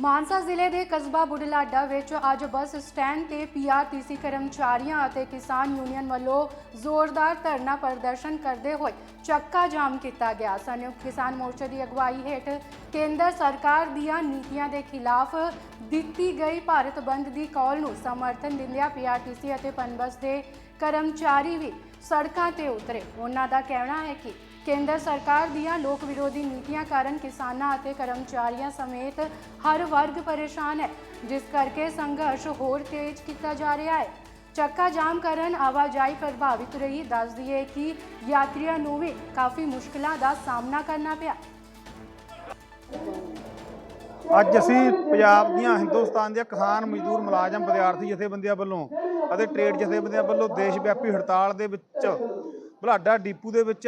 ਮਾਨਸਾ ਜ਼ਿਲ੍ਹੇ ਦੇ ਕਸਬਾ ਬੁਢਲਾਡਾ ਵਿੱਚ ਅੱਜ ਬੱਸ ਸਟੈਂਡ ਤੇ ਪੀਆਰਟੀਸੀ ਕਰਮਚਾਰੀਆਂ ਅਤੇ ਕਿਸਾਨ ਯੂਨੀਅਨ ਵੱਲੋਂ ਜ਼ੋਰਦਾਰ ਧਰਨਾ ਪ੍ਰਦਰਸ਼ਨ ਕਰਦੇ ਹੋਏ ਚੱਕਾ ਜਾਮ ਕੀਤਾ ਗਿਆ। ਸੰਯੁਕਤ ਕਿਸਾਨ ਮੋਰਚੇ ਦੀ ਅਗਵਾਈ ਹੇਠ ਕੇਂਦਰ ਸਰਕਾਰ ਦੀਆਂ ਨੀਤੀਆਂ ਦੇ ਖਿਲਾਫ ਦਿੱਤੀ ਗਈ ਭਾਰਤ ਬੰਦ ਦੀ ਕਾਲ ਨੂੰ ਸਮਰਥਨ ਦਿੰਦਿਆਂ ਪੀਆਰਟੀਸੀ ਅਤੇ ਪਨਬਸ ਦੇ ਕਰਮਚਾਰੀ ਵੀ ਸੜਕਾਂ ਤੇ ਉਤਰੇ। ਉਹਨਾਂ ਦਾ ਕਹਿਣਾ ਹੈ ਕਿ ਕੇਂਦਰ ਸਰਕਾਰ ਦੀਆਂ ਲੋਕ ਵਿਰੋਧੀ ਨੀਤੀਆਂ ਕਾਰਨ ਕਿਸਾਨਾਂ ਅਤੇ ਕਰਮਚਾਰੀਆਂ ਸਮੇਤ ਹਰ ਵਰਗ ਪਰੇਸ਼ਾਨ ਹੈ, ਜਿਸ ਕਰਕੇ ਸੰਘਰਸ਼ ਹੋਰ ਤੇਜ਼ ਕੀਤਾ ਜਾ ਰਿਹਾ ਹੈ। ਚੱਕਾ ਜਾਮ ਕਰਨ ਆਵਾਜਾਈ ਪ੍ਰਭਾਵਿਤ ਰਹੀ, ਦੱਸ ਦਈਏ ਕਿ ਯਾਤਰੀਆਂ ਨੂੰ ਵੀ ਕਾਫੀ ਮੁਸ਼ਕਲਾਂ ਦਾ ਸਾਹਮਣਾ ਕਰਨਾ ਪਿਆ। ਅੱਜ ਅਸੀਂ ਪੰਜਾਬ ਦੀਆਂ ਹਿੰਦੁਸਤਾਨ ਦੀਆਂ ਕਿਸਾਨ ਮਜ਼ਦੂਰ ਮੁਲਾਜ਼ਮ ਵਿਦਿਆਰਥੀ ਜਥੇਬੰਦੀਆਂ ਵੱਲੋਂ ਅਤੇ ਟ੍ਰੇਡ ਜਥੇਬੰਦੀਆਂ ਵੱਲੋਂ ਦੇਸ਼ ਵਿਆਪੀ ਹੜਤਾਲ ਦੇ ਵਿੱਚ ਬੁਲਾਡਾ ਡੀਪੂ ਦੇ ਵਿੱਚ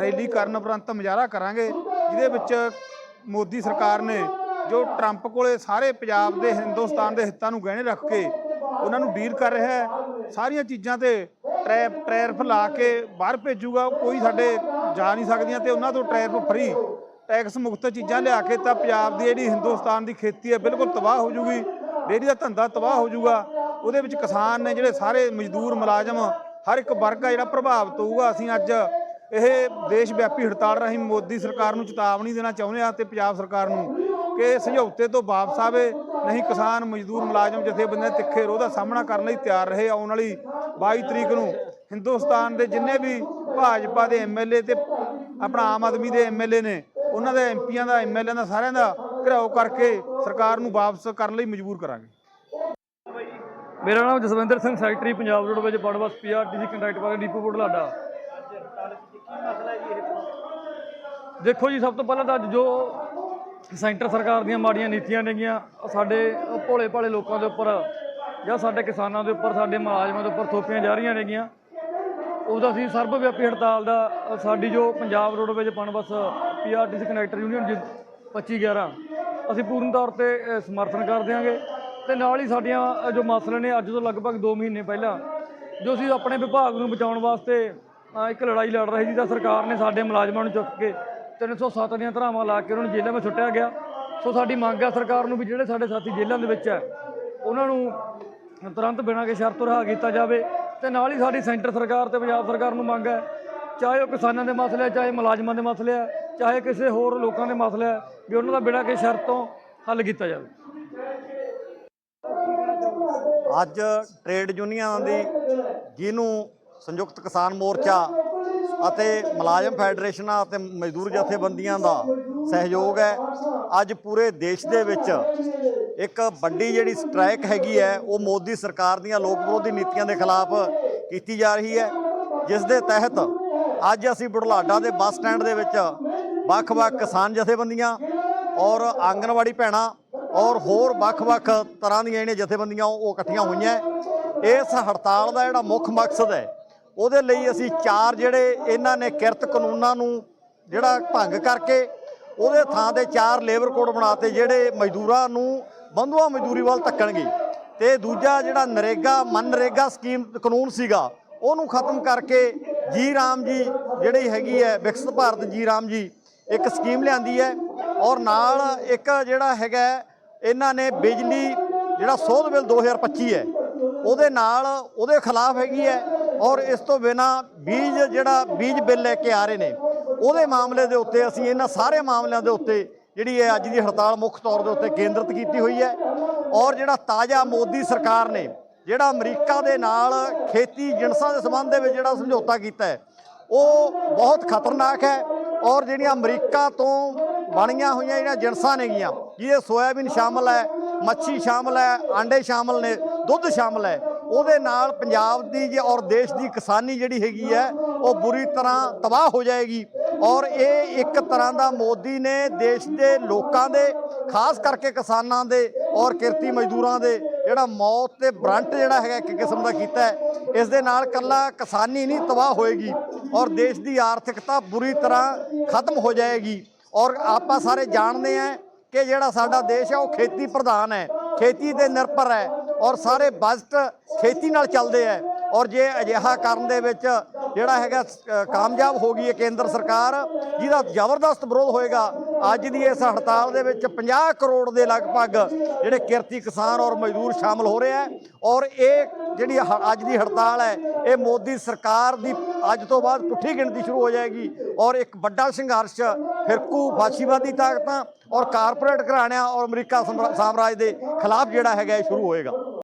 ਰੈਲੀ ਕਰਨ ਉਪਰੰਤ ਮੁਜ਼ਾਹਰਾ ਕਰਾਂਗੇ, ਜਿਹਦੇ ਵਿੱਚ ਮੋਦੀ ਸਰਕਾਰ ਨੇ ਜੋ ਟਰੰਪ ਕੋਲੇ ਸਾਰੇ ਪੰਜਾਬ ਦੇ ਹਿੰਦੁਸਤਾਨ ਦੇ ਹਿੱਤਾਂ ਨੂੰ ਗਹਿਣੇ ਰੱਖ ਕੇ ਉਹਨਾਂ ਨੂੰ ਡੀਲ ਕਰ ਰਿਹਾ ਹੈ, ਸਾਰੀਆਂ ਚੀਜ਼ਾਂ ਤੇ ਟਰੈਪ ਟੈਰਫ ਲਾ ਕੇ ਬਾਹਰ ਭੇਜੂਗਾ ਕੋਈ ਸਾਡੇ ਜਾ ਨਹੀਂ ਸਕਦੀਆਂ ਤੇ ਉਹਨਾਂ ਤੋਂ ਟੈਰਫ ਫਰੀ ਟੈਕਸ ਮੁਕਤ ਚੀਜ਼ਾਂ ਲਿਆ ਕੇ ਤਾਂ ਪੰਜਾਬ ਦੀ ਜਿਹੜੀ ਹਿੰਦੁਸਤਾਨ ਦੀ ਖੇਤੀ ਹੈ ਬਿਲਕੁਲ ਤਬਾਹ ਹੋ ਜੂਗੀ, ਡੇਅਰੀ ਦਾ ਧੰਦਾ ਤਬਾਹ ਹੋ ਜੂਗਾ, ਉਹਦੇ ਵਿੱਚ ਕਿਸਾਨ ਨੇ ਜਿਹੜੇ ਸਾਰੇ ਮਜ਼ਦੂਰ ਮੁਲਾਜ਼ਮ, ਹਰ ਇੱਕ ਵਰਗ ਆ ਜਿਹੜਾ ਪ੍ਰਭਾਵਿਤ ਹੋਊਗਾ ਅਸੀਂ ਅੱਜ ਇਹ ਦੇਸ਼ ਵਿਆਪੀ ਹੜਤਾਲ ਰਾਹੀਂ ਮੋਦੀ ਸਰਕਾਰ ਨੂੰ ਚੇਤਾਵਨੀ ਦੇਣਾ ਚਾਹੁੰਦੇ ਹਾਂ ਤੇ ਪੰਜਾਬ ਸਰਕਾਰ ਨੂੰ ਕਿ ਸਮਝੌਤੇ ਤੋਂ ਵਾਪਸ ਆਵੇ, ਨਹੀਂ ਕਿਸਾਨ, ਮਜ਼ਦੂਰ, ਮੁਲਾਜ਼ਮ, ਜਥੇਬੰਦੀਆਂ ਤਿੱਖੇ ਰੋਹ ਦਾ ਸਾਹਮਣਾ ਕਰਨ ਲਈ ਤਿਆਰ ਰਹੇ, ਆਉਣ ਵਾਲੀ 22 ਤਰੀਕ ਨੂੰ ਹਿੰਦੁਸਤਾਨ ਦੇ ਜਿੰਨੇ ਵੀ ਭਾਜਪਾ ਦੇ ਐਮਐਲਏ ਤੇ ਆਪਣਾ ਆਮ ਆਦਮੀ ਦੇ ਐਮਐਲਏ ਨੇ ਉਹਨਾਂ ਦੇ ਐਮਪੀਆਂ ਦਾ ਐਮਐਲਏ ਦਾ, ਸਾਰਿਆਂ ਦਾ ਘਿਰਾਓ ਕਰਕੇ ਸਰਕਾਰ ਨੂੰ ਵਾਪਸ ਕਰਨ ਲਈ ਮਜਬੂਰ ਕਰਾਂਗੇ। ਮੇਰਾ ਨਾਮ ਜਸਵਿੰਦਰ ਸਿੰਘ, ਸੈਕਟਰੀ ਪੰਜਾਬ ਰੋਡ ਵਿੱਚ ਪੜਵਸ ਪੀਆਰਟੀਸੀ ਕੰਟਰੈਕਟ ਵਾਲੇ ਡੀਪੂ ਬੁਢਲਾਡਾ ਦੇਖੋ ਜੀ, ਸਭ ਤੋਂ ਪਹਿਲਾਂ ਤਾਂ ਅੱਜ ਜੋ ਸੈਂਟਰ ਸਰਕਾਰ ਦੀਆਂ ਮਾੜੀਆਂ ਨੀਤੀਆਂ ਨੇਗੀਆਂ ਸਾਡੇ ਭੋਲੇ ਭਾਲੇ ਲੋਕਾਂ ਦੇ ਉੱਪਰ ਜਾਂ ਸਾਡੇ ਕਿਸਾਨਾਂ ਦੇ ਉੱਪਰ, ਸਾਡੇ ਮੁਲਾਜ਼ਮਾਂ ਦੇ ਉੱਪਰ ਥੋਪੀਆਂ ਜਾ ਰਹੀਆਂ ਨੇਗੀਆਂ। ਉਹਦਾ ਅਸੀਂ ਸਰਬ ਵਿਆਪੀ ਹੜਤਾਲ ਦਾ ਸਾਡੀ ਜੋ ਪੰਜਾਬ ਰੋਡ ਵਿੱਚ ਪਨਬਸ ਪੀਆਰਟੀਸੀ ਕਨੈਕਟਰ ਯੂਨੀਅਨ ਜੀ 2511 ਅਸੀਂ ਪੂਰਨ ਤੌਰ ਤੇ ਸਮਰਥਨ ਕਰ ਦਿਆਂਗੇ। ਤੇ ਨਾਲ ਹੀ ਸਾਡੀਆਂ ਜੋ ਮਸਲੇ ਨੇ, ਅੱਜ ਤੋਂ ਲਗਭਗ 2 ਮਹੀਨੇ ਪਹਿਲਾਂ, ਜੋ ਅਸੀਂ ਆਪਣੇ ਵਿਭਾਗ ਨੂੰ ਬਚਾਉਣ ਵਾਸਤੇ ਇੱਕ ਲੜਾਈ ਲੜ ਰਹੇ ਸੀ, ਤਾਂ ਸਰਕਾਰ ਨੇ ਸਾਡੇ ਮੁਲਾਜ਼ਮਾਂ ਨੂੰ ਚੁੱਕ ਕੇ 307 ਦੀਆਂ ਧਰਾਵਾਂ ਲਾ ਕੇ ਉਹਨਾਂ ਨੂੰ ਜੇਲ੍ਹਾਂ ਵਿੱਚ ਸੁੱਟਿਆ ਗਿਆ। ਸੋ ਸਾਡੀ ਮੰਗ ਹੈ ਸਰਕਾਰ ਨੂੰ ਵੀ ਜਿਹੜੇ ਸਾਡੇ ਸਾਥੀ ਜੇਲ੍ਹਾਂ ਦੇ ਵਿੱਚ ਹੈ ਉਹਨਾਂ ਨੂੰ ਤੁਰੰਤ ਬਿਨਾਂ ਕੇ ਸ਼ਰਤ ਰਿਹਾ ਕੀਤਾ ਜਾਵੇ। ਤੇ ਨਾਲ ਹੀ ਸਾਡੀ ਸੈਂਟਰ ਸਰਕਾਰ ਤੇ ਪੰਜਾਬ ਸਰਕਾਰ ਨੂੰ ਮੰਗ ਹੈ, ਚਾਹੇ ਉਹ ਕਿਸਾਨਾਂ ਦੇ ਮਸਲੇ ਹੈ ਚਾਹੇ ਮੁਲਾਜ਼ਮਾਂ ਦੇ ਮਸਲੇ ਹੈ ਚਾਹੇ ਕਿਸੇ ਹੋਰ ਲੋਕਾਂ ਦੇ ਮਸਲੇ ਹੈ ਵੀ ਉਹਨਾਂ ਦਾ ਬਿਨਾਂ ਕਿਸੇ ਸ਼ਰਤ ਤੋਂ ਹੱਲ ਕੀਤਾ ਜਾਵੇ। ਅੱਜ ਟ੍ਰੇਡ ਯੂਨੀਅਨਾਂ ਦੀ ਜਿਹਨੂੰ ਸੰਯੁਕਤ ਕਿਸਾਨ ਮੋਰਚਾ ਅਤੇ ਮੁਲਾਜ਼ਮ ਫੈਡਰੇਸ਼ਨਾਂ ਅਤੇ ਮਜ਼ਦੂਰ ਜਥੇਬੰਦੀਆਂ ਦਾ ਸਹਿਯੋਗ ਹੈ, ਅੱਜ ਪੂਰੇ ਦੇਸ਼ ਦੇ ਵਿੱਚ ਇੱਕ ਵੱਡੀ ਜਿਹੜੀ ਸਟ੍ਰਾਈਕ ਹੈਗੀ ਹੈ, ਉਹ ਮੋਦੀ ਸਰਕਾਰ ਦੀਆਂ ਲੋਕ ਵਿਰੋਧੀ ਨੀਤੀਆਂ ਦੇ ਖਿਲਾਫ ਕੀਤੀ ਜਾ ਰਹੀ ਹੈ। ਜਿਸ ਦੇ ਤਹਿਤ ਅੱਜ ਅਸੀਂ ਬੁਢਲਾਡਾ ਦੇ ਬੱਸ ਸਟੈਂਡ ਦੇ ਵਿੱਚ ਵੱਖ-ਵੱਖ ਕਿਸਾਨ ਜਥੇਬੰਦੀਆਂ ਔਰ ਆਂਗਣਵਾੜੀ ਭੈਣਾਂ ਔਰ ਹੋਰ ਵੱਖ-ਵੱਖ ਤਰ੍ਹਾਂ ਦੀਆਂ ਜਿਹੜੀਆਂ ਜਥੇਬੰਦੀਆਂ, ਉਹ ਇਕੱਠੀਆਂ ਹੋਈਆਂ। ਇਸ ਹੜਤਾਲ ਦਾ ਜਿਹੜਾ ਮੁੱਖ ਮਕਸਦ ਹੈ, ਉਹਦੇ ਲਈ ਅਸੀਂ ਚਾਰ ਜਿਹੜੇ ਇਹਨਾਂ ਨੇ ਕਿਰਤ ਕਾਨੂੰਨਾਂ ਨੂੰ ਜਿਹੜਾ ਭੰਗ ਕਰਕੇ ਉਹਦੇ ਥਾਂ ਤੇ ਚਾਰ ਲੇਬਰ ਕੋਡ ਬਣਾਤੇ ਜਿਹੜੇ ਮਜ਼ਦੂਰਾਂ ਨੂੰ ਬੰਧੂਆ ਮਜ਼ਦੂਰੀ ਵੱਲ ਧੱਕਣਗੇ। ਤੇ ਦੂਜਾ ਜਿਹੜਾ ਨਰੇਗਾ, ਮਨਰੇਗਾ ਸਕੀਮ ਕਾਨੂੰਨ ਸੀਗਾ, ਉਹਨੂੰ ਖਤਮ ਕਰਕੇ ਜੀ ਰਾਮ ਜੀ ਜਿਹੜੀ ਹੈਗੀ ਹੈ, ਵਿਕਸਿਤ ਭਾਰਤ ਜੀ ਰਾਮ ਜੀ, ਇੱਕ ਸਕੀਮ ਲਿਆਂਦੀ ਹੈ ਔਰ ਨਾਲ ਇੱਕ ਜਿਹੜਾ ਹੈਗਾ, ਇਹਨਾਂ ਨੇ ਬਿਜਲੀ ਜਿਹੜਾ ਸੋਧ ਬਿੱਲ 2025 ਹੈ, ਉਹਦੇ ਨਾਲ ਉਹਦੇ ਖਿਲਾਫ ਹੈਗੀ ਹੈ ਔਰ ਇਸ ਤੋਂ ਬਿਨਾ ਬੀਜ ਜਿਹੜਾ, ਬੀਜ ਬਿੱਲ ਲੈ ਕੇ ਆ ਰਹੇ ਨੇ, ਉਹਦੇ ਮਾਮਲੇ ਦੇ ਉੱਤੇ ਅਸੀਂ ਇਹਨਾਂ ਸਾਰੇ ਮਾਮਲਿਆਂ ਦੇ ਉੱਤੇ ਜਿਹੜੀ ਹੈ ਅੱਜ ਦੀ ਹੜਤਾਲ ਮੁੱਖ ਤੌਰ ਦੇ ਉੱਤੇ ਕੇਂਦਰਿਤ ਕੀਤੀ ਹੋਈ ਹੈ ਔਰ ਜਿਹੜਾ ਤਾਜ਼ਾ ਮੋਦੀ ਸਰਕਾਰ ਨੇ ਜਿਹੜਾ ਅਮਰੀਕਾ ਦੇ ਨਾਲ ਖੇਤੀ ਜਿਣਸਾਂ ਦੇ ਸੰਬੰਧ ਦੇ ਵਿੱਚ ਜਿਹੜਾ ਸਮਝੌਤਾ ਕੀਤਾ ਹੈ, ਉਹ ਬਹੁਤ ਖਤਰਨਾਕ ਹੈ ਔਰ ਜਿਹੜੀਆਂ ਅਮਰੀਕਾ ਤੋਂ ਬਣੀਆਂ ਹੋਈਆਂ ਜਿਹੜੀਆਂ ਜਿਣਸਾਂ ਨੇਗੀਆਂ ਜਿਹਦੇ ਸੋਇਆਬੀਨ ਸ਼ਾਮਲ ਹੈ, ਮੱਛੀ ਸ਼ਾਮਲ ਹੈ, ਆਂਡੇ ਸ਼ਾਮਲ ਨੇ, ਦੁੱਧ ਸ਼ਾਮਲ ਹੈ, ਉਹਦੇ ਨਾਲ ਪੰਜਾਬ ਦੀ ਔਰ ਦੇਸ਼ ਦੀ ਕਿਸਾਨੀ ਜਿਹੜੀ ਹੈਗੀ ਹੈ, ਉਹ ਬੁਰੀ ਤਰ੍ਹਾਂ ਤਬਾਹ ਹੋ ਜਾਏਗੀ। ਔਰ ਇਹ ਇੱਕ ਤਰ੍ਹਾਂ ਦਾ ਮੋਦੀ ਨੇ ਦੇਸ਼ ਦੇ ਲੋਕਾਂ ਦੇ, ਖਾਸ ਕਰਕੇ ਕਿਸਾਨਾਂ ਦੇ ਔਰ ਕਿਰਤੀ ਮਜ਼ਦੂਰਾਂ ਦੇ ਜਿਹੜਾ ਮੌਤ ਤੇ ਬਰੰਟ ਜਿਹੜਾ ਹੈਗਾ ਇੱਕ ਕਿਸਮ ਦਾ ਕੀਤਾ ਹੈ, ਇਸ ਦੇ ਨਾਲ ਕੱਲਾ ਕਿਸਾਨੀ ਨਹੀਂ, ਤਬਾਹ ਹੋਏਗੀ ਔਰ ਦੇਸ਼ ਦੀ ਆਰਥਿਕਤਾ ਬੁਰੀ ਤਰ੍ਹਾਂ ਖਤਮ ਹੋ ਜਾਏਗੀ। ਔਰ ਆਪਾਂ ਸਾਰੇ ਜਾਣਦੇ ਹਾਂ ਕਿ ਜਿਹੜਾ ਸਾਡਾ ਦੇਸ਼ ਹੈ ਉਹ ਖੇਤੀ ਪ੍ਰਧਾਨ ਹੈ, ਖੇਤੀ ਤੇ ਨਿਰਭਰ ਹੈ ਔਰ ਸਾਰੇ ਬਜਟ ਖੇਤੀ ਨਾਲ ਚੱਲਦੇ ਹੈ। ਔਰ ਜੇ ਅਜਿਹਾ ਕਰਨ ਦੇ ਵਿੱਚ ਜਿਹੜਾ ਹੈਗਾ ਕਾਮਯਾਬ ਹੋ ਗਈ ਹੈ ਕੇਂਦਰ ਸਰਕਾਰ, ਜਿਹਦਾ ਜ਼ਬਰਦਸਤ ਵਿਰੋਧ ਹੋਏਗਾ, ਅੱਜ ਦੀ ਇਸ ਹੜਤਾਲ ਦੇ ਵਿੱਚ 50 ਕਰੋੜ ਦੇ ਲਗਭਗ ਜਿਹੜੇ ਕਿਰਤੀ ਕਿਸਾਨ ਔਰ ਮਜ਼ਦੂਰ ਸ਼ਾਮਲ ਹੋ ਰਹੇ ਹੈ, ਔਰ ਇਹ ਜਿਹੜੀ ਹ- ਅੱਜ ਦੀ ਹੜਤਾਲ ਹੈ, ਇਹ ਮੋਦੀ ਸਰਕਾਰ ਦੀ ਅੱਜ ਤੋਂ ਬਾਅਦ ਪੁੱਠੀ ਗਿਣਤੀ ਸ਼ੁਰੂ ਹੋ ਜਾਏਗੀ, ਔਰ ਇੱਕ ਵੱਡਾ ਸੰਘਰਸ਼ ਫਿਰਕੂ ਫਾਸ਼ੀਵਾਦੀ ਤਾਕਤਾਂ ਔਰ ਕਾਰਪੋਰੇਟ ਘਰਾਣਿਆਂ ਔਰ ਅਮਰੀਕਾ ਸਮਰਾ- ਸਾਮਰਾਜ ਦੇ ਖਿਲਾਫ ਜਿਹੜਾ ਹੈਗਾ ਇਹ ਸ਼ੁਰੂ ਹੋਏਗਾ।